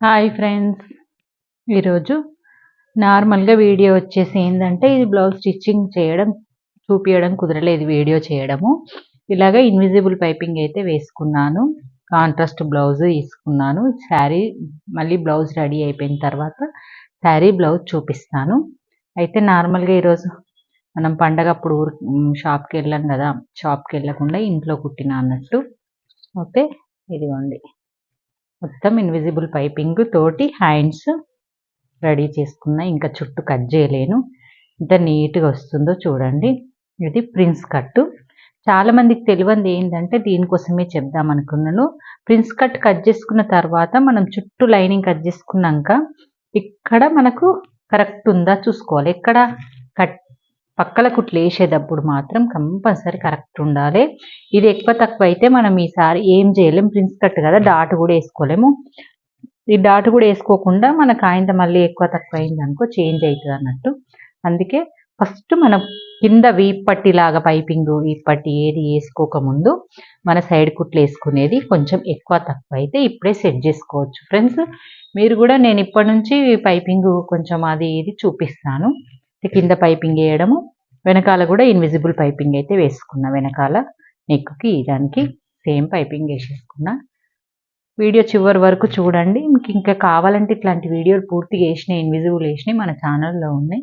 Hi friends ఈరోజు నార్మల్గా video వచ్చేసి ఏంటంటే ఇది బ్లౌజ్ స్టిచ్చింగ్ చేయడం చూపించడం కుదరలేదు వీడియో చేయడము. ఇలాగ ఇన్విజిబుల్ పైపింగ్ అయితే వేసుకున్నాను. కాంట్రాస్ట్ బ్లౌజ్ తీసుకున్నాను. శారీ మళ్ళీ బ్లౌజ్ రెడీ అయిపోయిన తర్వాత శారీ బ్లౌజ్ చూపిస్తాను. అయితే నార్మల్గా ఈరోజు మనం పండగ అప్పుడు ఊరు షాప్కి వెళ్ళాం కదా షాప్కి వెళ్ళకుండా ఇంట్లో కుట్టిన అన్నట్టు. ఓకే ఇదిగోండి. మొత్తం ఇన్విజిబుల్ పైపింగ్ తోటి హ్యాండ్స్ రెడీ చేసుకున్నా ఇంకా చుట్టూ కట్ చేయలేను. ఎంత నీట్గా వస్తుందో చూడండి. ఇది ప్రిన్స్ కట్ చాలా మందికి తెలియంది ఏంటంటే దీనికోసమే చెప్దాం అనుకున్నాను. ప్రిన్స్ కట్ కట్ చేసుకున్న తర్వాత మనం చుట్టూ లైనింగ్ కట్ చేసుకున్నాక ఇక్కడ మనకు కరెక్ట్ ఉందా చూసుకోవాలి. ఎక్కడ కట్ పక్కల కుట్లు వేసేటప్పుడు మాత్రం కంపల్సరీ కరెక్ట్ ఉండాలి. ఇది ఎక్కువ తక్కువ అయితే మనం ఈసారి ఏం చేయలేం. ప్రిన్స్ కట్ కదా డాట్ కూడా వేసుకోలేము. ఈ డాట్ కూడా వేసుకోకుండా మన ఆయన మళ్ళీ ఎక్కువ తక్కువ అయింది అనుకో చేంజ్ అవుతుంది అన్నట్టు. అందుకే ఫస్ట్ మనం కింద వీపట్టి పైపింగ్ వీపట్టి ఏది వేసుకోకముందు మన సైడ్ కుట్లు వేసుకునేది కొంచెం ఎక్కువ తక్కువ అయితే ఇప్పుడే సెట్ చేసుకోవచ్చు. ఫ్రెండ్స్ మీరు కూడా నేను ఇప్పటి నుంచి పైపింగ్ కొంచెం అది ఇది చూపిస్తాను. కింద పైపింగ్ వేయడము వెనకాల కూడా ఇన్విజిబుల్ పైపింగ్ అయితే వేసుకున్నా. వెనకాల నెక్కి దానికి సేమ్ పైపింగ్ వేసేసుకున్నా. వీడియో చివరి వరకు చూడండి. మీకు ఇంకా కావాలంటే ఇట్లాంటి వీడియోలు పూర్తిగా వేసినాయి ఇన్విజిబుల్ వేసినాయి మన ఛానల్లో ఉన్నాయి.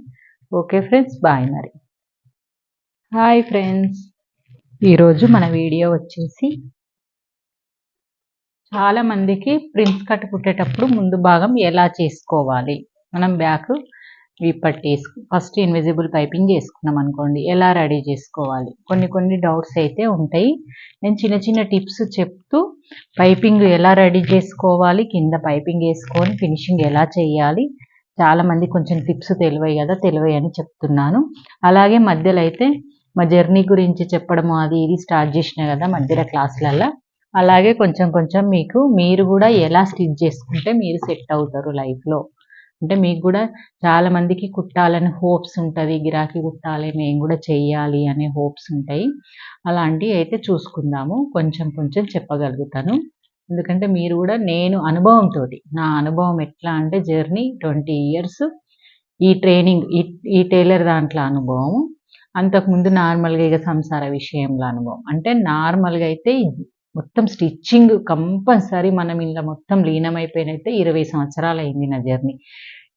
ఓకే ఫ్రెండ్స్ బాయ్ మరి. హాయ్ ఫ్రెండ్స్ ఈరోజు మన వీడియో వచ్చేసి చాలా మందికి ప్రిన్స్ కట్ కుట్టేటప్పుడు ముందు భాగం ఎలా చేసుకోవాలి? మనం బ్యాక్ విప్పట్టి ఫస్ట్ ఇన్విజిబుల్ పైపింగ్ చేసుకున్నాం అనుకోండి ఎలా రెడీ చేసుకోవాలి? కొన్ని కొన్ని డౌట్స్ అయితే ఉంటాయి. నేను చిన్న చిన్న టిప్స్ చెప్తూ పైపింగ్ ఎలా రెడీ చేసుకోవాలి కింద పైపింగ్ వేసుకొని ఫినిషింగ్ ఎలా చేయాలి చాలా మంది కొంచెం టిప్స్ తెలివై కదా తెలివై అని చెప్తున్నాను. అలాగే మధ్యలో అయితే మా జర్నీ గురించి చెప్పడము అది ఇది స్టార్ట్ చేసిన కదా మధ్యలో క్లాసులల్లో. అలాగే కొంచెం కొంచెం మీకు మీరు కూడా ఎలా స్టిచ్ చేసుకుంటే మీరు సెట్ అవుతారు లైఫ్లో. అంటే మీకు కూడా చాలా మందికి కుట్టాలని హోప్స్ ఉంటుంది. గిరాకీ కుట్టాలి మేము కూడా చెయ్యాలి అనే హోప్స్ ఉంటాయి. అలాంటివి అయితే చూసుకుందాము. కొంచెం కొంచెం చెప్పగలుగుతాను. ఎందుకంటే మీరు కూడా నేను అనుభవంతో నా అనుభవం ఎట్లా అంటే జర్నీ ట్వంటీ ఇయర్స్ ఈ ట్రైనింగ్ ఈ ఈ టైలర్ దాంట్లో అనుభవం. అంతకుముందు నార్మల్గా ఇక సంసార విషయంలో అనుభవం. అంటే నార్మల్గా అయితే మొత్తం స్టిచ్చింగ్ కంపల్సరీ మనం ఇలా మొత్తం లీనమైపోయినైతే ఇరవై సంవత్సరాలు అయింది నా జర్నీ.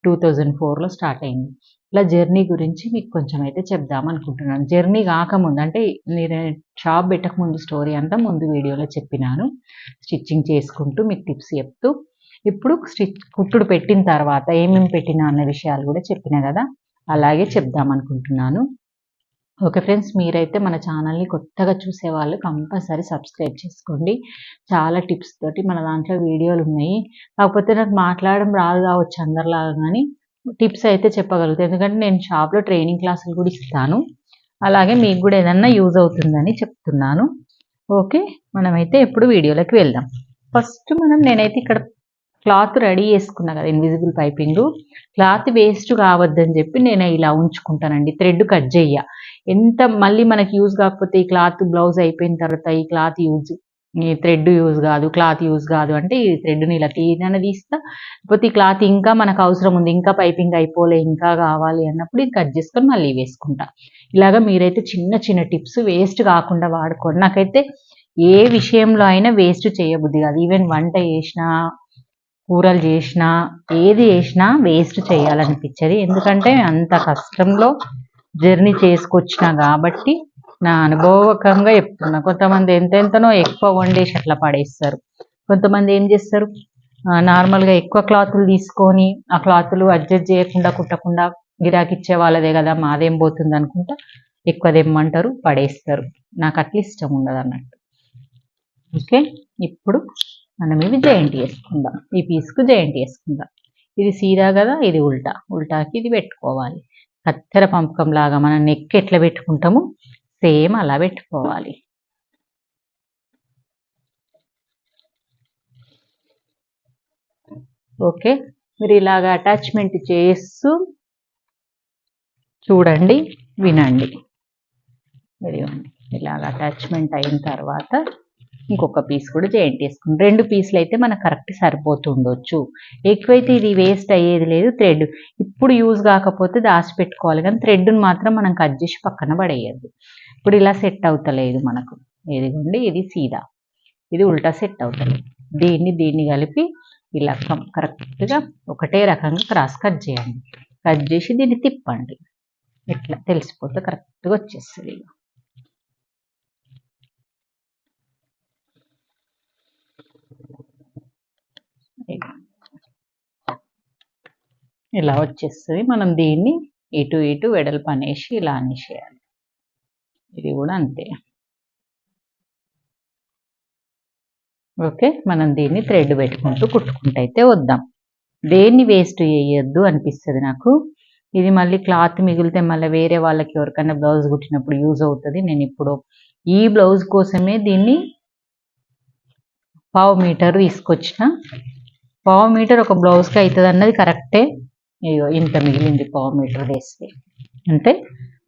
టూ థౌజండ్ ఫోర్లో స్టార్ట్ అయింది. ఇలా జర్నీ గురించి మీకు కొంచెం అయితే చెప్దాం అనుకుంటున్నాను. జర్నీ కాకముందు అంటే నేను షాప్ పెట్టకముందు స్టోరీ అంతా ముందు వీడియోలో చెప్పినాను. స్టిచ్చింగ్ చేసుకుంటూ మీకు టిప్స్ చెప్తూ. ఇప్పుడు స్టిచ్ కుట్టుడు పెట్టిన తర్వాత ఏమేమి పెట్టినా అన్న విషయాలు కూడా చెప్పిన కదా? అలాగే చెప్దాం అనుకుంటున్నాను. ఓకే ఫ్రెండ్స్ మీరైతే మన ఛానల్ని కొత్తగా చూసేవాళ్ళు కంపల్సరీ సబ్స్క్రైబ్ చేసుకోండి. చాలా టిప్స్ తోటి మన దాంట్లో వీడియోలు ఉన్నాయి. కాకపోతే నాకు మాట్లాడడం రాదు కావచ్చు అందరిలాగా కానీ టిప్స్ అయితే చెప్పగలుగుతాను ఎందుకంటే నేను షాప్లో ట్రైనింగ్ క్లాసులు కూడా ఇస్తాను. అలాగే మీకు కూడా ఏదన్నా యూజ్ అవుతుందని చెప్తున్నాను. ఓకే మనమైతే ఎప్పుడు వీడియోలోకి వెళ్దాం. ఫస్ట్ మనం నేనైతే ఇక్కడ క్లాత్ రెడీ చేసుకున్నా కదా ఇన్విజిబుల్ పైపింగ్. క్లాత్ వేస్ట్ కావద్దని చెప్పి నేను ఇలా ఉంచుకుంటానండి. థ్రెడ్ కట్ చెయ్య. ఎంత మళ్ళీ మనకి యూజ్ కాకపోతే ఈ క్లాత్ బ్లౌజ్ అయిపోయిన తర్వాత ఈ క్లాత్ యూజ్ ఈ థ్రెడ్ యూజ్ కాదు క్లాత్ యూజ్ కాదు అంటే ఈ థ్రెడ్ని ఇలా తీయన తీస్తా. లేకపోతే ఈ క్లాత్ ఇంకా మనకు అవసరం ఉంది ఇంకా పైపింగ్ అయిపోలే ఇంకా కావాలి అన్నప్పుడు ఇది కట్ చేసుకొని మళ్ళీ వేసుకుంటా. ఇలాగా మీరైతే చిన్న చిన్న టిప్స్ వేస్ట్ కాకుండా వాడుకోండి. నాకైతే ఏ విషయంలో అయినా వేస్ట్ చేయబుద్ది కాదు. ఈవెన్ వంట చేసినా కూరలు చేసినా ఏది చేసినా వేస్ట్ చేయాలనిపించదు. ఎందుకంటే అంత కష్టంలో జర్నీ చేసుకొచ్చిన కాబట్టి నా అనుభవకంగా చెప్తున్నా. కొంతమంది ఎంతెంతనో ఎక్కువ వండేసి అట్లా పడేస్తారు. కొంతమంది ఏం చేస్తారు? నార్మల్గా ఎక్కువ క్లాతులు తీసుకొని ఆ క్లాతులు అడ్జస్ట్ చేయకుండా కుట్టకుండా గిరాకిచ్చే వాళ్ళదే కదా మాదేం పోతుంది అనుకుంటా ఎక్కువ తెమ్మంటారు పడేస్తారు. నాకు అట్లా ఇష్టం ఉండదు అన్నట్టు. ఓకే? ఇప్పుడు మనం ఇవి జాయింట్ చేసుకుందాం. ఈ పీస్కు జాయింట్ చేసుకుందాం. ఇది సీదా కదా ఇది ఉల్టా. ఉల్టాకి ఇది పెట్టుకోవాలి. కత్తెర పంపకం లాగా మనం నెక్ ఎట్లా పెట్టుకుంటాము సేమ్ అలా పెట్టుకోవాలి. ఓకే మీరు ఇలాగ అటాచ్మెంట్ చేస్తూ చూడండి వినండి. ఇలాగ అటాచ్మెంట్ అయిన తర్వాత ఇంకొక పీస్ కూడా జాయింట్ వేసుకుని రెండు పీసులు అయితే మనకు కరెక్ట్ సరిపోతుండొచ్చు ఎక్కువైతే ఇది వేస్ట్ అయ్యేది లేదు థ్రెడ్ ఇప్పుడు యూజ్ కాకపోతే దాచిపెట్టుకోవాలి కానీ థ్రెడ్ను మాత్రం మనం కట్ చేసి పక్కన పడేయద్దు. ఇప్పుడు ఇలా సెట్ అవుతలేదు మనకు. ఇదిగోండి ఇది సీదా. ఇది ఉల్టా సెట్ అవుతలేదు. దీన్ని దీన్ని కలిపి ఇలా కరెక్ట్గా ఒకటే రకంగా క్రాస్ కట్ చేయండి. కట్ చేసి దీన్ని తిప్పండి. ఇట్లా తెలిసిపోతే కరెక్ట్గా వచ్చేస్తుంది ఇక. ఇక. ఇలా వచ్చేస్తుంది. మనం దీన్ని ఇటు ఇటు వెడల్పు అనేసి ఇలా అనేసేయాలి. ఇది కూడా అంతే. ఓకే మనం దీన్ని థ్రెడ్ పెట్టుకుంటూ కుట్టుకుంటూ అయితే వద్దాం. దేన్ని వేస్ట్ చేయొద్దు అనిపిస్తుంది నాకు. ఇది మళ్ళీ క్లాత్ మిగిలితే మళ్ళీ వేరే వాళ్ళకి ఎవరికైనా బ్లౌజ్ కుట్టినప్పుడు యూజ్ అవుతుంది. నేను ఇప్పుడు ఈ బ్లౌజ్ కోసమే దీన్ని పావు మీటర్ తీసుకొచ్చిన. పావు మీటర్ ఒక బ్లౌజ్కి అవుతుంది అన్నది కరెక్టే. ఇగో ఇంత మిగిలింది పావు మీటర్ వేస్తే. అంటే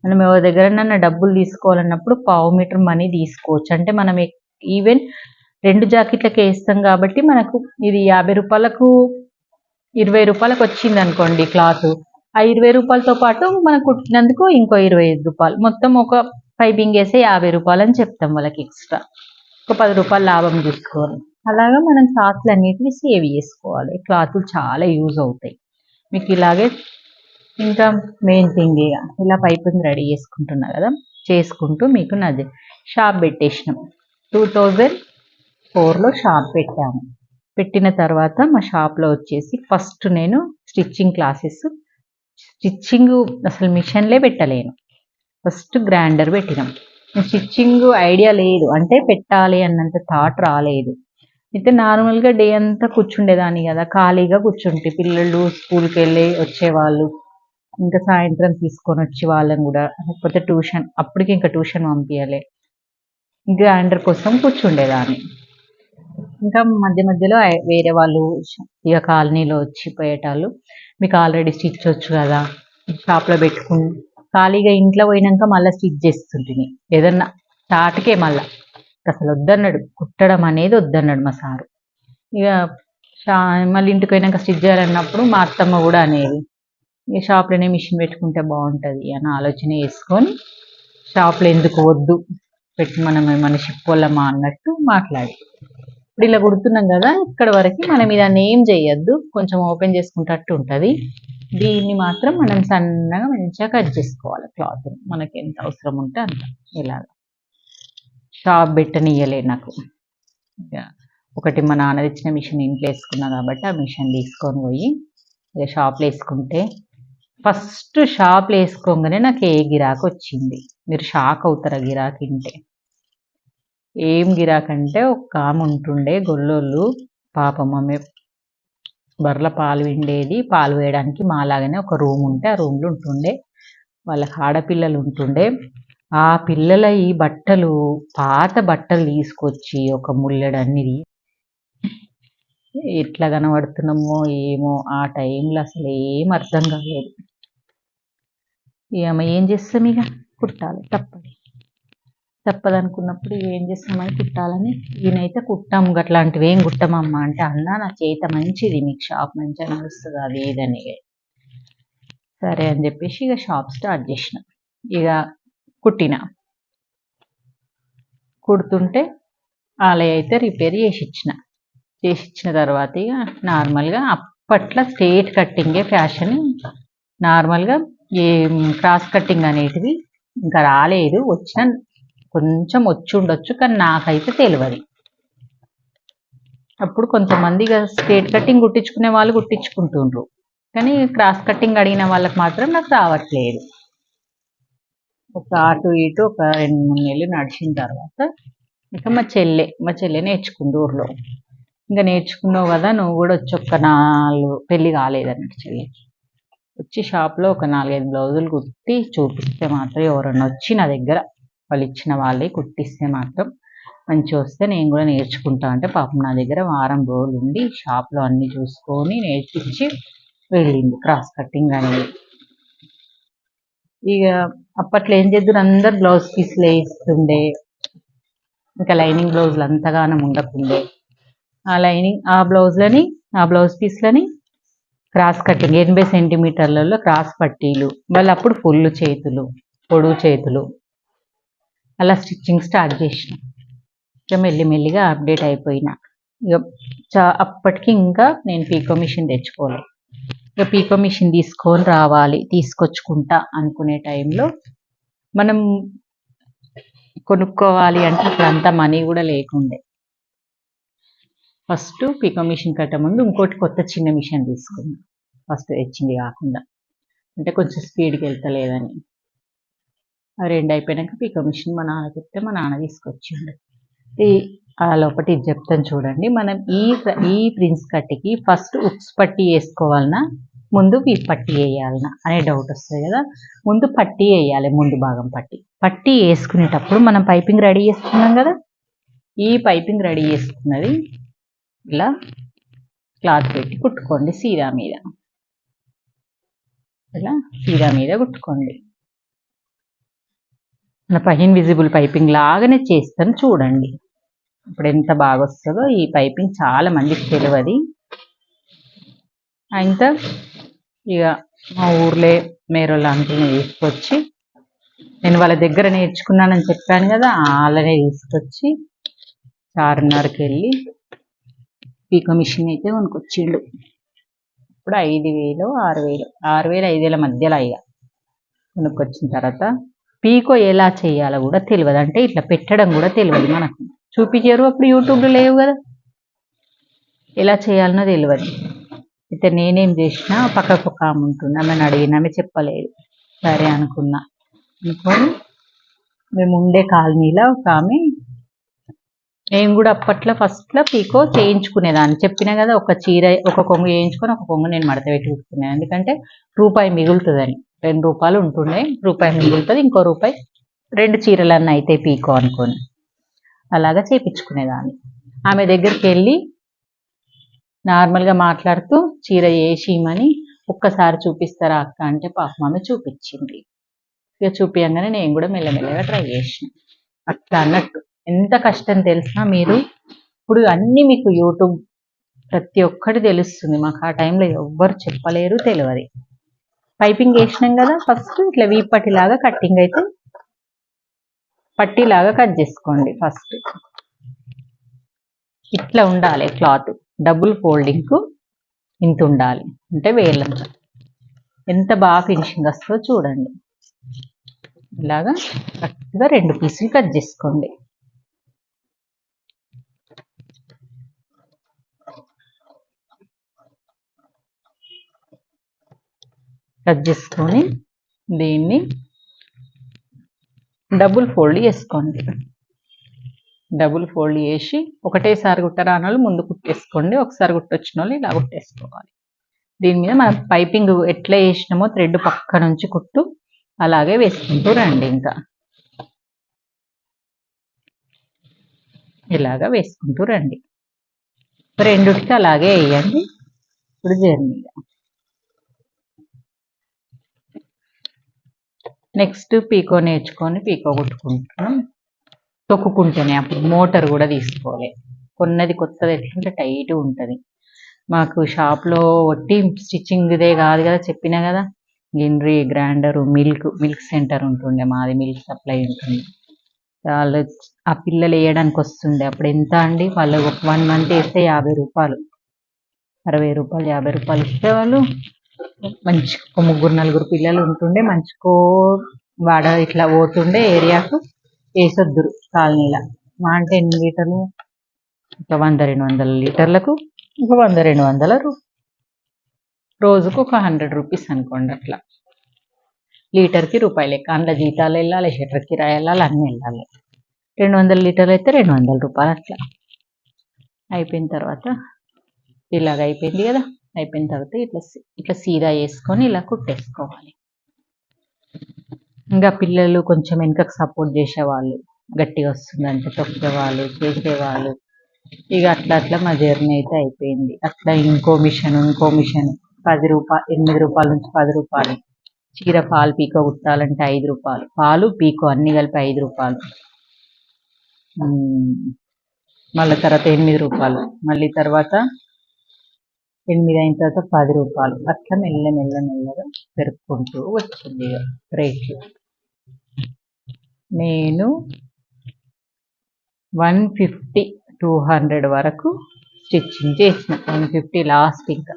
మనం ఎవరి దగ్గర డబ్బులు తీసుకోవాలన్నప్పుడు పావు మీటర్ మనీ తీసుకోవచ్చు. అంటే మనం ఈవెన్ రెండు జాకెట్లకి వేస్తాం కాబట్టి మనకు ఇది యాభై రూపాయలకు ఇరవై రూపాయలకు వచ్చింది అనుకోండి క్లాత్. ఆ ఇరవై రూపాయలతో పాటు మనం కుట్టినందుకు ఇంకో ఇరవై ఐదు రూపాయలు. మొత్తం ఒక పైపింగ్ వేస్తే యాభై రూపాయలు అని చెప్తాం వాళ్ళకి ఎక్స్ట్రా. ఒక పది రూపాయలు లాభం చూసుకోవాలి అలాగా మనం క్లాత్లు అన్నిటిని సేవ్ చేసుకోవాలి. క్లాత్లు చాలా యూజ్ అవుతాయి. మీకు ఇలాగే ఇంకా మెయిన్ థింగ్ ఇక. ఇలా పైపింగ్ రెడీ చేసుకుంటున్నా కదా. చేసుకుంటూ మీకు నాది షాప్ పెట్టేసినాం. టూ థౌజండ్ ఫోర్లో షాప్ పెట్టాము. పెట్టిన తర్వాత మా షాప్లో వచ్చేసి ఫస్ట్ నేను స్టిచ్చింగ్ క్లాసెస్. స్టిచ్చింగ్ అసలు మిషన్లే పెట్టలేను. ఫస్ట్ గ్రైండర్ పెట్టినాం. స్టిచ్చింగ్ ఐడియా లేదు. అంటే పెట్టాలి అన్నంత థాట్ రాలేదు. అయితే నార్మల్గా డే అంతా కూర్చుండేదాన్ని కదా ఖాళీగా కూర్చుంటే పిల్లలు స్కూల్కి వెళ్ళి వచ్చేవాళ్ళు ఇంకా సాయంత్రం తీసుకొని వచ్చి వాళ్ళని కూడా లేకపోతే ట్యూషన్ అప్పటికి ఇంకా ట్యూషన్ పంపించాలి గ్రైండర్ కోసం కూర్చుండేదాన్ని. ఇంకా మధ్య మధ్యలో వేరే వాళ్ళు ఇక కాలనీలో వచ్చి పోయేటాళ్ళు. మీకు ఆల్రెడీ స్టిచ్ వచ్చు కదా షాప్లో పెట్టుకుని ఖాళీగా ఇంట్లో పోయినాక మళ్ళీ స్టిచ్ చేస్తుంటుంది ఏదన్నా చాటుకే మళ్ళీ. అసలు వద్దన్నాడు కుట్టడం అనేది వద్దన్నాడు మా సారు. ఇక షా మళ్ళీ ఇంటికి పోయినాక స్టిచ్ చేయాలన్నప్పుడు మా అత్తమ్మ కూడా అనేది ఇక షాప్లోనే మిషన్ పెట్టుకుంటే బాగుంటుంది అని ఆలోచన చేసుకొని షాప్లో ఎందుకు వద్దు పెట్టి మనం ఏమైనా షిప్పోళ్ళమా అన్నట్టు మాట్లాడి. ఇప్పుడు ఇలా కుడుతున్నాం కదా ఇక్కడ వరకు మనం ఇదాన్ని ఏం చేయొద్దు కొంచెం ఓపెన్ చేసుకుంటట్టు ఉంటుంది. దీన్ని మాత్రం మనం సన్నగా మంచిగా కట్ చేసుకోవాలి క్లాత్ మనకి ఎంత అవసరం ఉంటే అంత. ఇలాగా. షాప్ పెట్టనియలే నాకు. ఇక ఒకటి మా నాన్న తెచ్చిన మిషన్ ఇంట్లో వేసుకున్నా కాబట్టి ఆ మిషన్ తీసుకొని పోయి ఇక షాప్లో వేసుకుంటే ఫస్ట్ షాప్లో వేసుకోగానే నాకు ఏ గిరాకు వచ్చింది. మీరు షాక్ అవుతారు ఆ గిరాకు ఏం గిరాక్ అంటే ఒక ఆమె ఉంటుండే గొల్లోళ్ళు పాపం ఆమె బర్రెల పాలు విండేది పాలు వేయడానికి మాలాగానే ఒక రూమ్ ఉంటే ఆ రూమ్లో ఉంటుండే. వాళ్ళకి ఆడపిల్లలు ఉంటుండే. ఆ పిల్లల ఈ బట్టలు పాత బట్టలు తీసుకొచ్చి ఒక ముల్లెడన్ని ఎట్లా కనబడుతున్నామో ఏమో ఆ టైంలో అసలు ఏం అర్థం కాలేదు. ఇక ఏం చేస్తాం ఇక? కుట్టాలి తప్పది. తప్పదనుకున్నప్పుడు ఏం చేస్తామని కుట్టాలని? ఈయనైతే కుట్టాము అట్లాంటివి ఏం కుట్టమమ్మా అంటే అన్నా నా చేత మంచిది మీకు షాప్ మంచిగా నడుస్తుంది అది ఏదని సరే అని చెప్పేసి ఇక షాప్ స్టార్ట్ చేసిన. ఇక కుట్టిన. కుడుతుంటే ఆలయ అయితే రిపేర్ చేసి ఇచ్చిన చేసి ఇచ్చిన తర్వాత ఇక నార్మల్గా అప్పట్లో స్ట్రేట్ కట్టింగే ఫ్యాషన్. నార్మల్గా ఏ క్రాస్ కట్టింగ్ అనేటివి ఇంకా రాలేదు. వచ్చిన కొంచెం వచ్చి ఉండొచ్చు కానీ నాకైతే తెలియదు అప్పుడు కొంతమంది ఇక స్ట్రేట్ కట్టింగ్ కుట్టించుకునే వాళ్ళు కుట్టించుకుంటుండ్రు. కానీ క్రాస్ కటింగ్ అడిగిన వాళ్ళకి మాత్రం నాకు రావట్లేదు. ఒక అటు ఇటు ఒక రెండు మూడు నెలలు నడిచిన తర్వాత ఇంకా మా చెల్లె మా చెల్లె నేర్చుకుంది ఊర్లో. ఇంకా నేర్చుకున్నావు కదా నువ్వు కూడా వచ్చి ఒక్క నాలుగు పెళ్ళి కాలేదన్నట్టు చెల్లికి వచ్చి షాప్లో ఒక నాలుగైదు బ్లౌజులు కుట్టి చూపిస్తే మాత్రం ఎవరన్నా వచ్చి నా దగ్గర వాళ్ళు ఇచ్చిన వాళ్ళే కుట్టిస్తే మాత్రం మంచి వస్తే నేను కూడా నేర్చుకుంటా అంటే పాపం నా దగ్గర వారం రోజులు ఉండి షాప్లో అన్ని చూసుకొని నేర్పించి వెళ్ళింది. క్రాస్ కటింగ్ అనేది ఇక అప్పట్లో ఏం చేద్దరు? అందరు బ్లౌజ్ పీస్లు వేస్తుండే. ఇంకా లైనింగ్ బ్లౌజులు అంతగానం ఉండకుండే. ఆ లైనింగ్ ఆ బ్లౌజ్లని ఆ బ్లౌజ్ పీస్లని క్రాస్ కటింగ్ ఎనభై సెంటీమీటర్లలో క్రాస్ పట్టీలు. వాళ్ళు అప్పుడు ఫుల్ చేతులు పొడుగు చేతులు. అలా స్టిచ్చింగ్ స్టార్ట్ చేసిన. ఇక మెల్లిమెల్లిగా అప్డేట్ అయిపోయినా. ఇక చా అప్పటికి ఇంకా నేను పీకో మిషన్ తెచ్చుకోవాలి ఇక పీకో మిషన్ తీసుకొని రావాలి తీసుకొచ్చుకుంటా అనుకునే టైంలో. మనం కొనుక్కోవాలి అంటే అక్కడ అంత మనీ కూడా లేకుండే. ఫస్ట్ పీకో మిషన్ కట్ట ముందు ఇంకోటి కొత్త చిన్న మిషన్ తీసుకున్నా ఫస్ట్ తెచ్చింది కాకుండా. అంటే కొంచెం స్పీడ్కి వెళ్తలేదని. ఆ రెండు అయిపోయినాక పీకో మిషన్ మా నాన్న చెప్తే మా నాన్న తీసుకొచ్చిండు. లోపటి ఇది చెప్తాను చూడండి. మనం ఈ ఈ ప్రిన్స్ కట్టికి ఫస్ట్ ఉక్స్ పట్టి వేసుకోవాలనా? ముందు ఈ పట్టి వేయాలనా? అనే డౌట్ వస్తుంది కదా. ముందు పట్టి వేయాలి ముందు భాగం పట్టి. పట్టి వేసుకునేటప్పుడు మనం పైపింగ్ రెడీ చేసుకున్నాం కదా. ఈ పైపింగ్ రెడీ చేసుకున్నది ఇలా క్లాత్ పెట్టి కుట్టుకోండి సీరా మీద. ఇలా సీరా మీద కుట్టుకోండి. మన పైన విజిబుల్ పైపింగ్ లాగానే చేస్తాను చూడండి. ఇప్పుడు ఎంత బాగా వస్తుందో ఈ పైపింగ్ చాలా మందికి తెలియదు అంత ఇక మా ఊర్లే మేరో లాంటివి తీసుకొచ్చి నేను వాళ్ళ దగ్గర నేర్చుకున్నానని చెప్పాను కదా వాళ్ళనే తీసుకొచ్చి చార్మినార్కి వెళ్ళి పీకో మిషన్ అయితే కొనుకొచ్చిండు ఇప్పుడు ఐదు వేలు ఆరు వేలు ఆరు వేలు ఐదు వేల మధ్యలో అయ్యా కొనుక్కొచ్చిన తర్వాత పీకో ఎలా చేయాలో కూడా తెలియదు అంటే ఇట్లా పెట్టడం కూడా తెలియదు మనకు. చూపించారు అప్పుడు యూట్యూబ్లో లేవు కదా. ఎలా చేయాలనో తెలియదు అయితే నేనేం చేసినా పక్కకు ఒక ఆమె ఉంటుంది. ఆమెను అడిగిన ఆమె చెప్పలేదు. సరే అనుకున్నా. అనుకొని మేము ఉండే కాలనీలో ఒక ఆమె నేను కూడా అప్పట్లో ఫస్ట్లో పీకో చేయించుకునేదాన్ని. చెప్పినా కదా ఒక చీర ఒక కొంగు చేయించుకొని ఒక కొంగు నేను మడత పెట్టి కుట్టుకునేది ఎందుకంటే రూపాయి మిగులుతుందని. రెండు రూపాయలు ఉంటుండే రూపాయి మిగులుతుంది ఇంకో రూపాయి రెండు చీరలన్నీ అయితే పీకో అనుకోని. అలాగా చేపించుకునేదాన్ని. ఆమె దగ్గరికి వెళ్ళి నార్మల్గా మాట్లాడుతూ చీర వేసిమని ఒక్కసారి చూపిస్తారా అక్క? అంటే పాపం ఆమె చూపించింది. ఇక చూపించగానే నేను కూడా మెల్లమెల్లగా ట్రై చేసిన. అట్లా అన్నట్టు ఎంత కష్టం తెలిసినా మీరు? ఇప్పుడు అన్నీ మీకు యూట్యూబ్ ప్రతి ఒక్కటి తెలుస్తుంది. మాకు ఆ టైంలో ఎవ్వరు చెప్పలేరు తెలియదు పైపింగ్ వేసినాం కదా ఫస్ట్ ఇట్లా వీపటిలాగా కట్టింగ్ అయితే పట్టీలాగా కట్ చేసుకోండి ఫస్ట్ ఇట్లా ఉండాలి క్లాత్. డబుల్ ఫోల్డింగ్ ఇంత ఉండాలి. అంటే వేలంత. ఎంత బాగా ఫినిషింగ్ వస్తుందో చూడండి. ఇలాగా కరెక్ట్గా రెండు పీసులు కట్ చేసుకోండి. కట్ చేసుకొని దీన్ని Mm-hmm. డబుల్ ఫోల్డ్ చేసుకోండి. డబుల్ ఫోల్డ్ చేసి ఒకటేసారి కుట్టరాని వాళ్ళు ముందు కుట్టేసుకోండి. ఒకసారి కుట్టొచ్చిన వాళ్ళు ఇలా కుట్టేసుకోవాలి. దీని మీద మనం పైపింగ్ ఎట్లా వేసినామో థ్రెడ్ పక్క నుంచి కుట్టు అలాగే వేసుకుంటూ రండి ఇంకా. ఇలాగా వేసుకుంటూ రండి. రెండుకి అలాగే వేయండి. ఇప్పుడు జర్నీగా నెక్స్ట్ పీకో నేర్చుకొని పీకో కుట్టుకుంటున్నాం తొక్కుకుంటేనే అప్పుడు మోటార్ కూడా తీసుకోవాలి. కొన్నది కొత్తది ఎట్లుంటే టైట్ ఉంటుంది. మాకు షాప్లో ఒట్టి స్టిచ్చింగ్దే కాదు కదా చెప్పినా కదా. గిన్రీ గ్రైండర్ మిల్క్ మిల్క్ సెంటర్ ఉంటుండే మాది మిల్క్ సప్లై ఉంటుంది. వాళ్ళు ఆ పిల్లలు వేయడానికి వస్తుండే. అప్పుడు ఎంత అండి? వాళ్ళు ఒక వన్ మంత్ వేస్తే యాభై రూపాయలు. అరవై రూపాయలు యాభై రూపాయలు ఇస్తే వాళ్ళు మంచి ఒక ముగ్గురు నలుగురు పిల్లలు ఉంటుండే మంచికో వాడ ఇట్లా పోతుండే ఏరియాకు వేసొద్దురు కాలనీల. మా అంటే ఎన్ని లీటర్లు? ఒక వంద రెండు వందల లీటర్లకు ఒక వంద రెండు వందల రోజుకు ఒక హండ్రెడ్ రూపీస్ అనుకోండి అట్లా. లీటర్కి రూపాయలు లెక్క. అందులో జీతాలు వెళ్ళాలి షటర్ కిరాయి వెళ్ళాలి అన్నీ వెళ్ళాలి. రెండు వందల లీటర్లు అయితే రెండు వందల రూపాయలు అట్లా. అయిపోయిన తర్వాత ఇలాగ అయిపోయింది కదా. అయిపోయిన తర్వాత ఇట్లా ఇట్లా సీదా వేసుకొని ఇలా కుట్టేసుకోవాలి. ఇంకా పిల్లలు కొంచెం వెనుకకు సపోర్ట్ చేసేవాళ్ళు. గట్టిగా వస్తుందంటే తొక్కేవాళ్ళు చేసేవాళ్ళు. ఇక అట్లా అట్లా మా జర్నీ అయితే అయిపోయింది. అట్లా ఇంకో మిషన్ ఇంకో మిషన్ పది రూపాయలు ఎనిమిది రూపాయల నుంచి పది రూపాయలు. చీర పాలు పీకో కుట్టాలంటే ఐదు రూపాయలు. పాలు పీకో అన్ని కలిపి ఐదు రూపాయలు. మళ్ళీ తర్వాత ఎనిమిది రూపాయలు. మళ్ళీ తర్వాత ఎనిమిది అయిన తర్వాత పది రూపాయలు. అట్లా మెల్ల మెల్ల మెల్లగా పెరుక్కుంటూ వచ్చింది రేట్లు. నేను వన్ ఫిఫ్టీ టూ హండ్రెడ్ వరకు స్టిచ్చింగ్ చేసిన. వన్ ఫిఫ్టీ లాస్ట్ ఇంకా.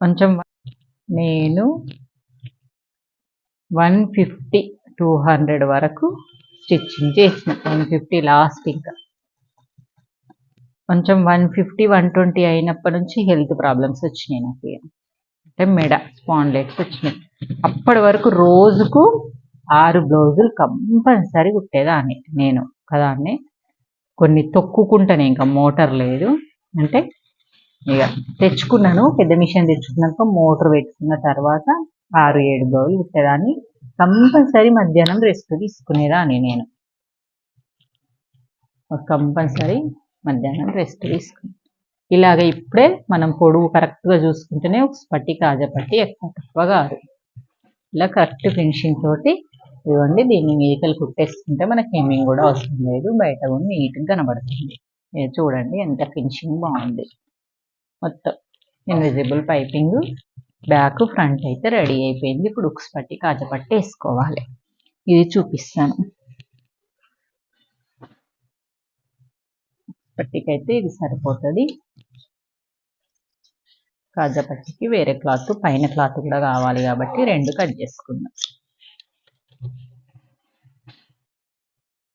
కొంచెం నేను వన్ ఫిఫ్టీ టూ హండ్రెడ్ వరకు స్టిచ్చింగ్ చేసిన. వన్ ఫిఫ్టీ లాస్ట్ ఇంకా. కొంచెం వన్ ఫిఫ్టీ వన్ ట్వంటీ అయినప్పటి నుంచి హెల్త్ ప్రాబ్లమ్స్ వచ్చినాయి నాకు. అంటే మెడ స్పాండ్లైట్స్ వచ్చినాయి. అప్పటి వరకు రోజుకు ఆరు బ్లౌజులు కంపల్సరీ కుట్టేదాన్ని నేను కదాన్ని కొన్ని తొక్కుకుంటాను ఇంకా మోటార్ లేదు. అంటే ఇక తెచ్చుకున్నాను పెద్ద మిషన్ తెచ్చుకున్నాక మోటార్ పెట్టుకున్న తర్వాత ఆరు ఏడు బ్లౌజులు కుట్టేదాన్ని. కంపల్సరీ మధ్యాహ్నం రెస్ట్ తీసుకునేదాన్ని నేను. కంపల్సరీ మధ్యాహ్నం రెస్ట్ తీసుకుని ఇలాగ ఇప్పుడే మనం పొడుగు కరెక్ట్గా చూసుకుంటేనే ఒక పట్టి కాజా పట్టి ఎక్కువ తక్కువ కాదు. ఇలా కరెక్ట్ ఫినిషింగ్ తోటి ఇదిగోండి దీన్ని మేకలు కుట్టేసుకుంటే మనకి హెమ్మింగ్ కూడా అవసరం లేదు. బయట కూడా నీట్గా కనబడుతుంది. చూడండి ఎంత ఫినిషింగ్ బాగుంది. మొత్తం ఇన్విజిబుల్ పైపింగ్ బ్యాక్ ఫ్రంట్ అయితే రెడీ అయిపోయింది. ఇప్పుడు ఉక్స్ పట్టి కాజా పట్టి వేసుకోవాలి ఇది చూపిస్తాను. పట్టికైతే ఇది సరిపోతుంది. కాజా పట్టికి వేరే క్లాత్ పైన క్లాత్ కూడా కావాలి కాబట్టి రెండు కట్ చేసుకుందాం